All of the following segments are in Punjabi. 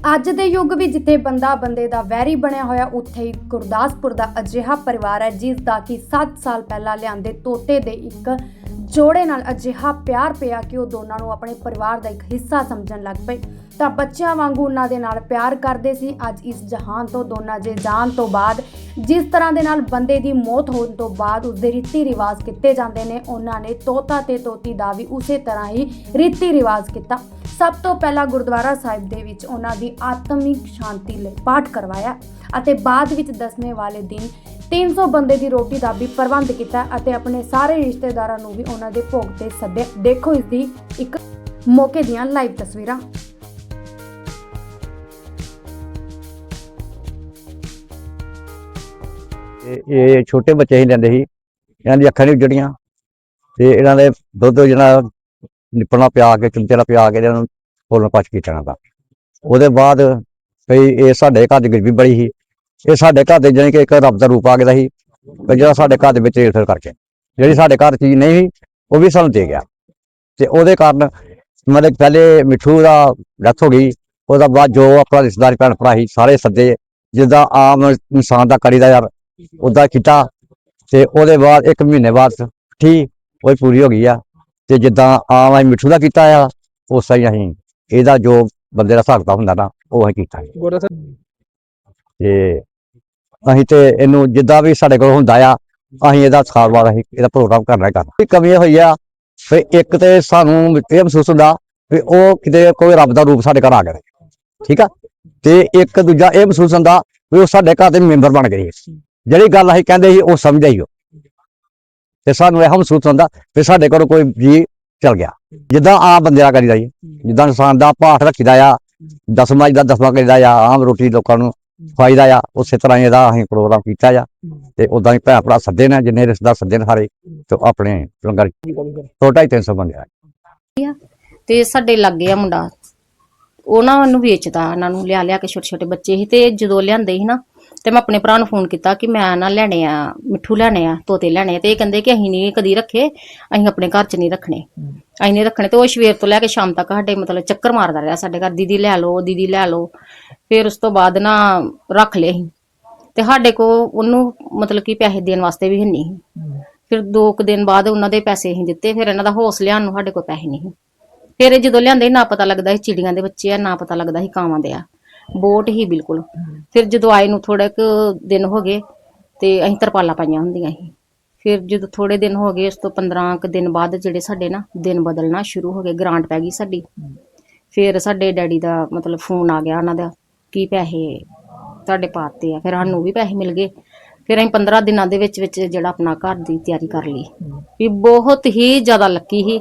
ਅੱਜ ਦੇ ਯੁੱਗ ਵਿੱਚ ਜਿੱਥੇ ਬੰਦਾ ਬੰਦੇ ਦਾ ਵੈਰੀ ਬਣਿਆ ਹੋਇਆ, ਉੱਥੇ ਹੀ ਗੁਰਦਾਸਪੁਰ ਦਾ ਅਜਿਹਾ ਪਰਿਵਾਰ ਹੈ ਜਿਸ ਦਾ ਕਿ 7 ਸਾਲ ਪਹਿਲਾਂ ਲਿਆਂਦੇ ਤੋਤੇ ਦੇ ਇੱਕ ਜੋੜੇ ਨਾਲ ਅਜਿਹਾ ਪਿਆਰ ਪਿਆ ਕਿ ਉਹ ਦੋਨਾਂ ਨੂੰ ਆਪਣੇ ਪਰਿਵਾਰ ਦਾ ਇੱਕ ਹਿੱਸਾ ਸਮਝਣ ਲੱਗ ਪਏ। ਤਾਂ ਬੱਚਿਆਂ ਵਾਂਗੂ ਉਹਨਾਂ ਦੇ ਨਾਲ ਪਿਆਰ ਕਰਦੇ ਸੀ। ਅੱਜ ਇਸ ਜਹਾਨ ਤੋਂ, ਦੋਨਾਂ ਦੇ ਜਾਣ ਤੋਂ ਬਾਅਦ, ਜਿਸ ਤਰ੍ਹਾਂ ਦੇ ਨਾਲ ਬੰਦੇ ਦੀ ਮੌਤ ਹੋਣ ਤੋਂ ਬਾਅਦ ਉਸਦੇ ਰੀਤੀ ਰਿਵਾਜ ਕੀਤੇ ਜਾਂਦੇ ਨੇ, ਉਹਨਾਂ ਨੇ ਤੋਤਾ ਤੇ ਤੋਤੀ ਦਾ ਵੀ ਉਸੇ ਤਰ੍ਹਾਂ ਹੀ ਰੀਤੀ ਰਿਵਾਜ ਕੀਤਾ। ਸਭ ਤੋਂ ਪਹਿਲਾਂ ਗੁਰਦੁਆਰਾ ਸਾਹਿਬ ਦੇ ਵਿੱਚ ਉਹਨਾਂ ਦੀ ਆਤਮਿਕ ਸ਼ਾਂਤੀ ਲਈ ਪਾਠ ਕਰਵਾਇਆ ਅਤੇ ਬਾਅਦ ਵਿੱਚ ਦਸਵੇਂ ਵਾਲੇ ਦਿਨ 300 ਬੰਦੇ ਦੀ ਰੋਟੀ ਦਾ ਵੀ ਪ੍ਰਬੰਧ ਕੀਤਾ ਅਤੇ ਆਪਣੇ ਸਾਰੇ ਰਿਸ਼ਤੇਦਾਰਾਂ ਨੂੰ ਵੀ ਉਹਨਾਂ ਦੇ ਭੋਗ ਤੇ ਸੱਦਿਆ। ਦੇਖੋ ਇਸ ਦੀ ਇੱਕ ਮੌਕੇ ਦੀਆਂ ਲਾਈਵ ਤਸਵੀਰਾਂ। ਇਹ ਛੋਟੇ ਬੱਚੇ ਹੀ ਲੈਂਦੇ ਸੀ। ਇਹਨਾਂ ਦੀ ਅੱਖਾਂ ਨਹੀਂ ਉੱਜੜੀਆਂ। ਤੇ ਇਹਨਾਂ ਦੇ ਦੁੱਧ ਜਿਹੜਾ ਨਿਪਣਾ ਪਿਆ ਕੇ, ਚਮਚੇ ਨਾਲ ਪਿਆ ਕੇ ਇਹਨਾਂ ਨੂੰ ਫੁੱਲ ਪਚ ਕੀਤਾ ਦਾ। ਉਹਦੇ ਬਾਅਦ ਭਈ ਇਹ ਸਾਡੇ ਘਰ ਦੀ ਗਰੀਬੀ ਬੜੀ ਸੀ। ਇਹ ਸਾਡੇ ਘਰ ਦੇ ਜਾਣੀ ਕਿ ਇੱਕ ਰੱਬ ਦਾ ਰੂਪ ਆ ਗਿਆ ਸੀ। ਜਿਹੜਾ ਸਾਡੇ ਘਰ ਦੇ ਵਿੱਚ ਏਰਫੇਰ ਕਰਕੇ। ਜਿਹੜੀ ਸਾਡੇ ਘਰ ਚੀਜ਼ ਨਹੀਂ ਸੀ, ਉਹ ਵੀ ਸਾਨੂੰ ਦੇ ਗਿਆ। ਤੇ ਉਹਦੇ ਕਾਰਨ ਮਤਲਬ ਪਹਿਲੇ ਮਿੱਠੂ ਦਾ ਡੈਥ ਹੋ ਗਈ। ਉਹਦਾ ਬਾਅਦ ਜੋ ਆਪਣਾ ਰਿਸ਼ਤੇਦਾਰ ਭੈਣ ਭਰਾ ਸੀ, ਸਾਰੇ ਸੱਦੇ ਜਿੱਦਾਂ ਆਮ ਇਨਸਾਨ ਦਾ ਕਰੀਦਾ ਯਾਰ ਉਦਾਂ ਕੀਤਾ ਤੇ ਉਹਦੇ ਬਾਅਦ ਇੱਕ ਮਹੀਨੇ ਬਾਅਦ ਠੀਕ ਉਹ ਪੂਰੀ ਹੋ ਗਈ ਆ। ਤੇ ਜਿੱਦਾਂ ਆਮ ਅਸੀਂ ਮਿੱਠੂ ਦਾ ਕੀਤਾ ਆ ਉਸ ਹੀ ਅਸੀਂ ਇਹਦਾ ਜੋ ਬੰਦੇ ਦਾ ਹਿਸਾਬ ਹੁੰਦਾ ਨਾ ਉਹ ਅਸੀਂ ਕੀਤਾ ਗੁਰਦਾ ਸਾਹਿਬ। ਤੇ ਅਸੀਂ ਤੇ ਇਹਨੂੰ ਜਿੱਦਾਂ ਵੀ ਸਾਡੇ ਕੋਲ ਹੁੰਦਾ ਆ ਅਸੀਂ ਇਹਦਾ ਸਾਲ ਬਾਅਦ ਅਸੀਂ ਇਹਦਾ ਪ੍ਰੋਗਰਾਮ ਕਰਨਾ ਹੀ ਕਰਨਾ। ਕਮੀ ਹੋਈ ਆ ਵੀ ਇੱਕ ਤੇ ਸਾਨੂੰ ਇਹ ਮਹਿਸੂਸ ਹੁੰਦਾ ਵੀ ਉਹ ਕਿਤੇ ਕੋਈ ਰੱਬ ਦਾ ਰੂਪ ਸਾਡੇ ਘਰ ਆ ਗਿਆ ਠੀਕ ਆ? ਤੇ ਇੱਕ ਦੂਜਾ ਇਹ ਮਹਿਸੂਸ ਹੁੰਦਾ ਵੀ ਉਹ ਸਾਡੇ ਘਰ ਦੇ ਮੈਂਬਰ ਬਣ ਗਏ। ਜਿਹੜੀ ਗੱਲ ਅਸੀਂ ਕਹਿੰਦੇ ਸੀ, ਉਹ ਸਮਝ ਆਈ ਉਹ ਤੇ ਸਾਨੂੰ ਇਹ ਮਹਿਸੂਸ ਹੁੰਦਾ ਵੀ ਸਾਡੇ ਕੋਲ ਕੋਈ ਜੀ ਚਲ ਗਿਆ। ਜਿੱਦਾਂ ਆਮ ਬੰਦੇ ਦਾ ਕਰੀਦਾ ਜੀ। ਜਿੱਦਾਂ ਇਨਸਾਨ ਦਾ ਪਾਠ ਰੱਖੀਦਾ ਆ, ਦਸਵਾਂ ਦਾ ਦਸਵਾਂ ਕਰੀਦਾ ਆ, ਆਮ ਰੋਟੀ ਲੋਕਾਂ ਨੂੰ ਖਵਾਈਦਾ ਆ, ਉਸੇ ਤਰ੍ਹਾਂ ਹੀ ਇਹਦਾ ਅਸੀਂ ਪ੍ਰੋਗਰਾਮ ਕੀਤਾ ਆ। ਤੇ ਉਦਾਂ ਹੀ ਭੈਣ ਭਰਾ ਸੱਦੇ ਨੇ, ਜਿੰਨੇ ਰਿਸ਼ਤੇਦਾਰ ਸੱਦੇ ਨੇ ਸਾਰੇ, ਤੇ ਉਹ ਆਪਣੇ ਲੰਗਰ ਦੋ ਢਾਈ ਤਿੰਨ ਸੌ ਬੰਦੇ ਤੇ ਸਾਡੇ ਲੱਗੇ ਆ ਮੁੰਡਾ। ਉਹਨਾਂ ਨੂੰ ਵੇਚਦਾ, ਇਹਨਾਂ ਨੂੰ ਲਿਆ ਲਿਆ ਕੇ ਛੋਟੇ ਛੋਟੇ ਬੱਚੇ ਸੀ, ਤੇ ਜਦੋਂ ਲਿਆਂਦੇ ਸੀ ਨਾ ਤੇ ਮੈਂ ਆਪਣੇ ਭਰਾ ਨੂੰ ਫੋਨ ਕੀਤਾ ਕਿ ਮੈਂ ਨਾ ਲੈਣੇ ਆ, ਮਿੱਠੂ ਲੈਣੇ ਆ, ਤੋਤੇ ਲੈਣੇ ਆ, ਤੇ ਇਹ ਕਹਿੰਦੇ ਕਿ ਅਸੀਂ ਨਹੀਂ ਕਦੀ ਰੱਖੇ, ਅਸੀਂ ਆਪਣੇ ਘਰ 'ਚ ਨਹੀਂ ਰੱਖਣੇ। ਅਸੀਂ ਨਹੀਂ ਰੱਖਣੇ ਤੇ ਉਹ ਸਵੇਰ ਤੋਂ ਲੈ ਕੇ ਸ਼ਾਮ ਤੱਕ ਸਾਡੇ ਮਤਲਬ ਚੱਕਰ ਮਾਰਦਾ ਰਿਹਾ, ਸਾਡੇ ਘਰ ਦੀਦੀ ਲੈ ਲਓ, ਦੀਦੀ ਲੈ ਲਓ, ਫਿਰ ਉਸ ਤੋਂ ਬਾਅਦ ਨਾ ਰੱਖ ਲਏ ਅਸੀਂ। ਤੇ ਸਾਡੇ ਕੋ ਉਹਨੂੰ ਮਤਲਬ ਕਿ ਪੈਸੇ ਦੇਣ ਵਾਸਤੇ ਵੀ ਨਹੀਂ ਸੀ। ਫਿਰ ਦੋ ਕੁ ਦਿਨ ਬਾਅਦ ਉਹਨਾਂ ਦੇ ਪੈਸੇ ਅਸੀਂ ਦਿੱਤੇ, ਫਿਰ ਇਹਨਾਂ ਦਾ ਹੌਸ ਲਿਆਉਣ ਨੂੰ ਸਾਡੇ ਕੋਲ ਪੈਸੇ ਨਹੀਂ ਸੀ। ਫਿਰ ਇਹ ਜਦੋਂ ਲਿਆਂਦੇ ਨਾ ਪਤਾ ਲੱਗਦਾ ਸੀ ਚਿੜੀਆਂ ਦੇ ਬੱਚੇ ਆ, ਨਾ ਪਤਾ ਲੱਗਦਾ ਸੀ ਕਾਵਾਂ ਦੇ ਆ। ਬੋਟ ਹੀ ਬਿਲਕੁਲ। ਫਿਰ ਜਦੋਂ ਆਏ ਨੂੰ ਥੋੜਾ ਕੁ ਦਿਨ ਹੋ ਗਏ ਤੇ ਅਸੀਂ ਤਰਪਾਲਾਂ ਪਾਈਆਂ ਹੁੰਦੀਆਂ ਸੀ। ਫਿਰ ਜਦੋਂ ਥੋੜੇ ਦਿਨ ਹੋ ਗਏ, ਉਸ ਤੋਂ 15 ਕੁ ਦਿਨ ਬਾਅਦ ਜਿਹੜੇ ਸਾਡੇ ਨਾ ਦਿਨ ਬਦਲਣਾ ਸ਼ੁਰੂ ਹੋ ਗਏ ਗ੍ਰਾਂਟ ਪੈ ਗਈ ਸਾਡੀ। ਫਿਰ ਸਾਡੇ ਡੈਡੀ ਦਾ ਮਤਲਬ ਫੋਨ ਆ ਗਿਆ ਉਹਨਾਂ ਦਾ ਕੀ ਪੈਸੇ ਤੁਹਾਡੇ ਪਾਤੇ ਆ। ਫਿਰ ਸਾਨੂੰ ਵੀ ਪੈਸੇ ਮਿਲ ਗਏ। ਫਿਰ ਅਸੀਂ 15 ਦਿਨਾਂ ਦੇ ਵਿੱਚ ਵਿੱਚ ਜਿਹੜਾ ਆਪਣਾ ਘਰ ਦੀ ਤਿਆਰੀ ਕਰ ਲਈ। ਵੀ ਬਹੁਤ ਹੀ ਜ਼ਿਆਦਾ ਲੱਕੀ ਸੀ।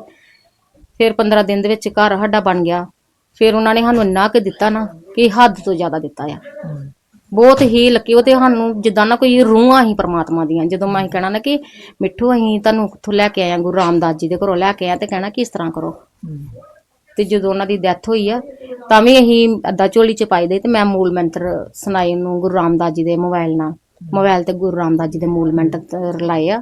ਫਿਰ 15 ਦਿਨ ਦੇ ਵਿੱਚ ਘਰ ਸਾਡਾ ਬਣ ਗਿਆ। ਫਿਰ ਉਹਨਾਂ ਨੇ ਸਾਨੂੰ ਇੰਨਾ ਕੁ ਦਿੱਤਾ ਨਾ ਕਿ ਹੱਦ ਤੋਂ ਜ਼ਿਆਦਾ ਦਿੱਤਾ ਆ। ਬਹੁਤ ਹੀ ਲੱਕੀ ਉਹ ਤੇ ਸਾਨੂੰ ਜਿੱਦਾਂ ਨਾ ਕੋਈ ਰੂਹਾਂ ਹੀ ਪ੍ਰਮਾਤਮਾ ਦੀਆਂ ਜਦੋਂ ਮੈਂ ਅਸੀਂ ਕਹਿਣਾ ਨਾ ਕਿ ਮਿੱਠੂ ਅਸੀਂ ਤੁਹਾਨੂੰ ਕਿੱਥੋਂ ਲੈ ਕੇ ਆਏ ਆ ਗੁਰੂ ਰਾਮਦਾਸ ਜੀ ਦੇ ਘਰੋਂ ਲੈ ਕੇ ਆਏ ਆ ਤੇ ਕਹਿਣਾ ਕਿ ਇਸ ਤਰ੍ਹਾਂ ਕਰੋ। ਤੇ ਜਦੋਂ ਉਹਨਾਂ ਦੀ ਡੈਥ ਹੋਈ ਆ ਤਾਂ ਵੀ ਅਸੀਂ ਅੱਧਾ ਝੋਲੀ ਚ ਪਾਈ ਦੇ ਤੇ ਮੈਂ ਮੂਲ ਮੰਤਰ ਸੁਣਾਏ ਉਹਨੂੰ ਗੁਰੂ ਰਾਮਦਾਸ ਜੀ ਦੇ ਮੋਬਾਈਲ ਨਾਲ। ਮੋਬਾਈਲ ਤੇ ਗੁਰੂ ਰਾਮਦਾਸ ਜੀ ਦੇ ਮੂਲ ਮੰਤਰ ਲਾਏ ਆ।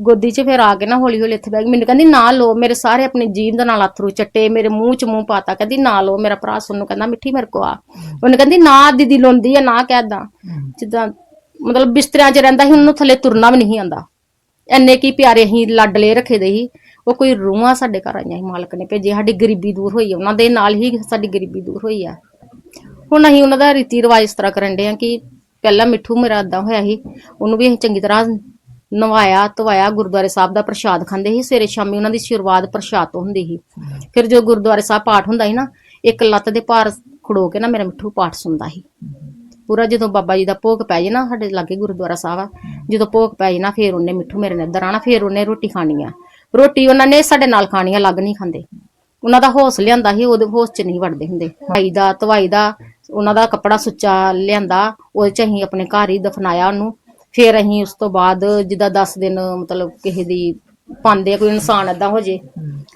ਗੋਦੀ 'ਚ ਫਿਰ ਆ ਕੇ ਨਾ ਹੌਲੀ ਹੌਲੀ ਇੱਥੇ ਬਹਿ ਗਈ। ਮੈਨੂੰ ਕਹਿੰਦੀ ਨਾ ਲੋ ਮੇਰੇ ਸਾਰੇ ਆਪਣੀ ਜੀਭ ਦੇ ਨਾਲ ਅਥਰੂ ਚੱਟੇ ਮੇਰੇ ਮੂੰਹ 'ਚ ਮੂੰਹ ਪਾਤਾ। ਕਹਿੰਦੀ ਨਾ ਲੋ ਮੇਰਾ ਭਰਾ ਸੁਣ ਨੂੰ ਕਹਿੰਦਾ ਮਿੱਠੀ ਮੇਰੇ ਕੋ ਆ। ਉਹਨੇ ਕਹਿੰਦੀ ਨਾ ਦੀਦੀ ਲੋਂਦੀ ਆ ਨਾ ਕਹਿਦਾ ਜਿੱਦਾਂ ਮਤਲਬ ਬਿਸਤਰਿਆਂ 'ਚ ਰਹਿੰਦਾ ਸੀ ਉਹਨੂੰ ਥੱਲੇ ਤੁਰਨਾ ਵੀ ਨਹੀਂ ਆਂਦਾ ਐਨੇ ਕੀ ਪਿਆਰੇ ਅਸੀਂ ਲਾਡਲੇ ਰੱਖੇ ਦੇ ਸੀ। ਉਹ ਕੋਈ ਰੂਹਾਂ ਸਾਡੇ ਘਰ ਆਈਆਂ ਸੀ ਮਾਲਕ ਨੇ ਭੇਜੇ ਸਾਡੀ ਗਰੀਬੀ ਦੂਰ ਹੋਈ ਆ, ਉਹਨਾਂ ਦੇ ਨਾਲ ਹੀ ਸਾਡੀ ਗਰੀਬੀ ਦੂਰ ਹੋਈ ਆ। ਹੁਣ ਅਸੀਂ ਉਹਨਾਂ ਦਾ ਰੀਤੀ ਰਿਵਾਜ ਇਸ ਤਰ੍ਹਾਂ ਕਰਨ ਦੇ ਆ ਕਿ ਪਹਿਲਾਂ ਮਿੱਠੂ ਮੇਰਾ ਏਦਾਂ ਹੋਇਆ ਸੀ ਉਹਨੂੰ ਵੀ ਅਸੀਂ ਚੰਗੀ ਤਰ੍ਹਾਂ ਨਵਾਇਆ, ਧਵਾਇਆ, ਗੁਰਦੁਆਰੇ ਸਾਹਿਬ ਦਾ ਪ੍ਰਸ਼ਾਦ ਖਾਂਦੇ ਸੀ। ਸਵੇਰੇ ਸ਼ਾਮੀ ਉਹਨਾਂ ਦੀ ਸ਼ੁਰੂਆਤ ਪ੍ਰਸ਼ਾਦ ਤੋਂ ਹੁੰਦੀ ਸੀ। ਫਿਰ ਜੋ ਗੁਰਦੁਆਰੇ ਸਾਹਿਬ ਪਾਠ ਹੁੰਦਾ ਸੀ ਨਾ, ਇੱਕ ਲੱਤ ਦੇ ਭਾਰ ਖੜੋ ਕੇ ਨਾ ਮੇਰਾ ਮਿੱਠੂ ਪਾਠ ਸੁਣਦਾ ਸੀ। ਪੂਰਾ ਜਦੋਂ ਬਾਬਾ ਜੀ ਦਾ ਭੋਗ ਪੈ ਜੇ ਨਾ, ਸਾਡੇ ਲਾਗੇ ਗੁਰਦੁਆਰਾ ਸਾਹਿਬ ਆ, ਜਦੋਂ ਭੋਗ ਪੈ ਜੇ ਨਾ, ਫਿਰ ਉਹਨੇ ਮਿੱਠੂ ਮੇਰੇ ਨੇ ਇੱਧਰ ਆਣਾ ਫਿਰ ਉਹਨੇ ਰੋਟੀ ਖਾਣੀ ਆ। ਰੋਟੀ ਉਹਨਾਂ ਨੇ ਸਾਡੇ ਨਾਲ ਖਾਣੀ ਆ ਲੱਗ ਨਹੀਂ ਖਾਂਦੇ। ਉਹਨਾਂ ਦਾ ਹੋਸ ਲਿਆਂਦਾ ਸੀ, ਉਹਦੇ ਹੋਸ ਚ ਨਹੀਂ ਵੜਦੇ ਹੁੰਦੇ। ਭਾਈ ਦਾ, ਧਵਾਈ ਦਾ, ਉਹਨਾਂ ਦਾ ਕੱਪੜਾ ਸੁੱਚਾ ਲਿਆਂਦਾ, ਉਹਦੇ ਚ ਅਸੀਂ ਆਪਣੇ ਘਰ ਹੀ ਦਫਨਾਇਆ ਉਹਨੂੰ। ਫਿਰ ਅਸੀਂ ਉਸ ਤੋਂ ਬਾਅਦ ਜਿੱਦਾਂ 10 ਦਿਨ ਮਤਲਬ ਕਿਸੇ ਦੀ ਪਾਉਂਦੇ ਆ, ਕੋਈ ਇਨਸਾਨ ਏਦਾਂ ਹੋ ਜੇ,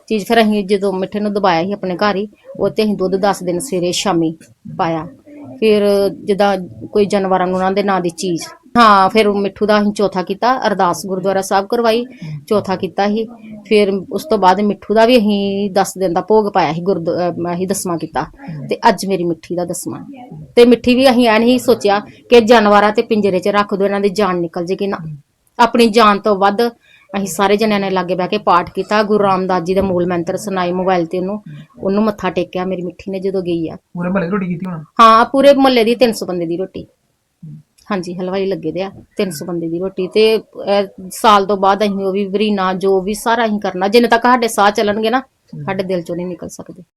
ਚੀਜ਼ ਫਿਰ ਅਸੀਂ ਜਦੋਂ ਮਿੱਠੇ ਨੂੰ ਦਬਾਇਆ ਸੀ ਆਪਣੇ ਘਰ ਹੀ, ਉਹ ਤੇ ਅਸੀਂ ਦੁੱਧ 10 ਦਿਨ ਸਵੇਰੇ ਸ਼ਾਮੀ ਪਾਇਆ। ਫਿਰ ਜਿੱਦਾਂ ਕੋਈ ਜਾਨਵਰਾਂ ਨੂੰ ਉਹਨਾਂ ਦੇ ਨਾਂ ਦੀ ਚੀਜ਼। ਹਾਂ, ਫਿਰ ਮਿੱਠੂ ਦਾ ਅਸੀਂ ਚੌਥਾ ਕੀਤਾ, ਅਰਦਾਸ ਗੁਰਦੁਆਰਾ ਸਾਹਿਬ ਕਰਵਾਈ, ਚੌਥਾ ਕੀਤਾ ਸੀ। ਫਿਰ ਉਸ ਤੋਂ ਬਾਅਦ ਮਿੱਠੂ ਦਾ ਵੀ ਅਸੀਂ 10 ਦਿਨ ਦਾ ਭੋਗ ਪਾਇਆ ਸੀ ਗੁਰਦ ਅਸੀਂ ਦਸਵਾਂ ਕੀਤਾ ਤੇ ਅੱਜ ਮੇਰੀ ਮਿੱਠੀ ਦਾ ਦਸਵਾਂ। ਤੇ ਮਿੱਠੀ ਵੀ ਅਸੀਂ ਐ ਨਹੀਂ ਸੋਚਿਆ ਕਿ ਜਾਨਵਰਾਂ ਤੇ ਪਿੰਜਰੇ 'ਚ ਰੱਖ ਦੋ ਇਹਨਾਂ ਦੀ ਜਾਨ ਨਿਕਲ ਜੇਗੀ ਨਾ। ਆਪਣੀ ਜਾਨ ਤੋਂ ਵੱਧ ਅਸੀਂ ਸਾਰੇ ਜਣਿਆਂ ਨੇ ਲਾਗੇ ਬਹਿ ਕੇ ਪਾਠ ਕੀਤਾ ਗੁਰੂ ਰਾਮਦਾਸ ਜੀ ਦੇ ਮੂਲ ਮੰਤਰ ਸੁਣਾਏ ਮੋਬਾਈਲ ਤੇ ਉਹਨੂੰ ਉਹਨੂੰ ਮੱਥਾ ਟੇਕਿਆ ਮੇਰੀ ਮਿੱਠੀ ਨੇ ਜਦੋਂ ਗਈ ਆ। ਪੂਰੇ ਮਹੱਲੇ ਰੋਟੀ ਕੀਤੀ ਹੁਣ? ਹਾਂ ਪੂਰੇ ਮੁਹੱਲੇ ਦੀ 300 ਬੰਦੇ ਦੀ ਰੋਟੀ। ਹਾਂਜੀ ਹਲਵਾਈ ਲੱਗੇ ਦੇ ਆ 300 ਬੰਦੇ ਦੀ ਰੋਟੀ ਤੇ ਸਾਲ ਤੋਂ ਬਾਅਦ ਅਸੀਂ ਉਹ ਵੀ ਵਰੀਨਾ ਜੋ ਵੀ ਸਾਰਾ ਅਸੀਂ ਕਰਨਾ ਜਿੰਨੇ ਤੱਕ ਸਾਡੇ ਸਾਹ ਚੱਲਣਗੇ ਨਾ ਸਾਡੇ ਦਿਲ ਚੋਂ ਨਹੀਂ ਨਿਕਲ ਸਕਦੇ।